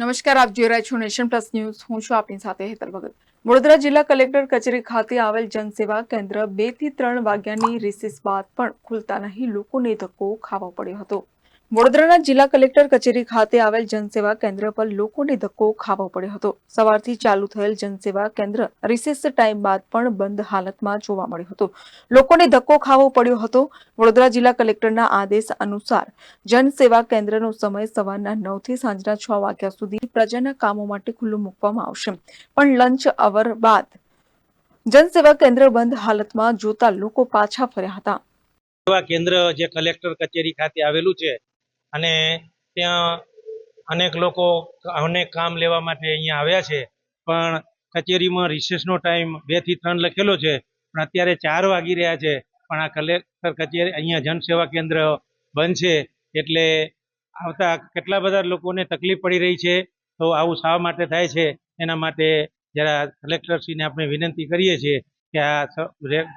નમસ્કાર, આપ જોઈ રહ્યા છો નેશન પ્લસ ન્યૂઝ. હું છું આપની સાથે હેતલ ભગત. વડોદરા જિલ્લા કલેક્ટર કચેરી ખાતે આવેલ જનસેવા કેન્દ્ર બેથી ત્રણ વાગ્યાની રિસેસ બાદ પણ ખુલતા નહીં લોકોને ધક્કો ખાવો પડ્યો હતો. વડોદરાના જિલ્લા કલેક્ટર કચેરી ખાતે આવેલ જનસેવા કેન્દ્ર પર લોકોને ધક્કો ખાવો પડ્યો હતો. સવારથી ચાલુ થયેલ જનસેવા કેન્દ્ર રિસેસ ટાઈમ બાદ પણ બંધ હાલતમાં જોવા મળ્યો હતો. લોકોને ધક્કો ખાવો પડ્યો હતો. વડોદરા જિલ્લા કલેક્ટરના આદેશ અનુસાર જનસેવા કેન્દ્રનો સમય સવારના નવથી સાંજના છ વાગ્યા સુધી પ્રજાના કામો માટે ખુલ્લું મૂકવામાં આવશે. પણ લંચ અવર બાદ જનસેવા કેન્દ્ર બંધ હાલતમાં જોતા લોકો પાછા ફર્યા હતા. કેન્દ્ર જે કલેક્ટર કચેરી ખાતે આવેલું છે અને ત્યાં અનેક લોકો અનેક કામ લેવા માટે અહીંયા આવ્યા છે. પણ કચેરીમાં રિસેસનો ટાઈમ બેથી ત્રણ લખેલો છે. પણ અત્યારે ચાર વાગી રહ્યા છે. પણ આ કલેક્ટર કચેરી અહીંયા જનસેવા કેન્દ્ર બંધ છે એટલે આવતા કેટલા બધા લોકોને તકલીફ પડી રહી છે. તો આવું શા માટે થાય છે? એના માટે જરા કલેક્ટરશ્રીને આપણે વિનંતી કરીએ છીએ કે આ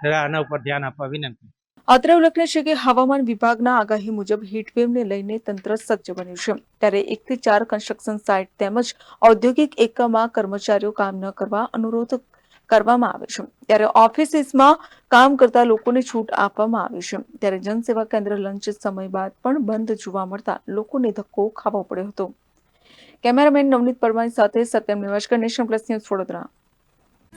જરા આના ઉપર ધ્યાન આપવા વિનંતી. અત્રે ઉલ્લેખનીય છે કે હવામાન વિભાગના આગાહી મુજબ હીટવેવને લઈને તંત્ર સજ્જ બન્યું છે. ત્યારે એકથી ચાર કન્સ્ટ્રક્શન સાઇટ તેમજ ઔદ્યોગિક એકમમાં કર્મચારીઓ કામ ન કરવા અનુરોધ કરવામાં આવે છે. ત્યારે ઓફિસીસમાં કામ કરતા લોકોને છૂટ આપવામાં આવી છે. ત્યારે જનસેવા કેન્દ્ર લંચ સમય બાદ પણ બંધ જોવા મળતા લોકોને ધક્કો ખાવો પડ્યો હતો. કેમેરામેન નવનીત પરમાની સાથે Satyam Nivaskar Nation Plus News Vadodara.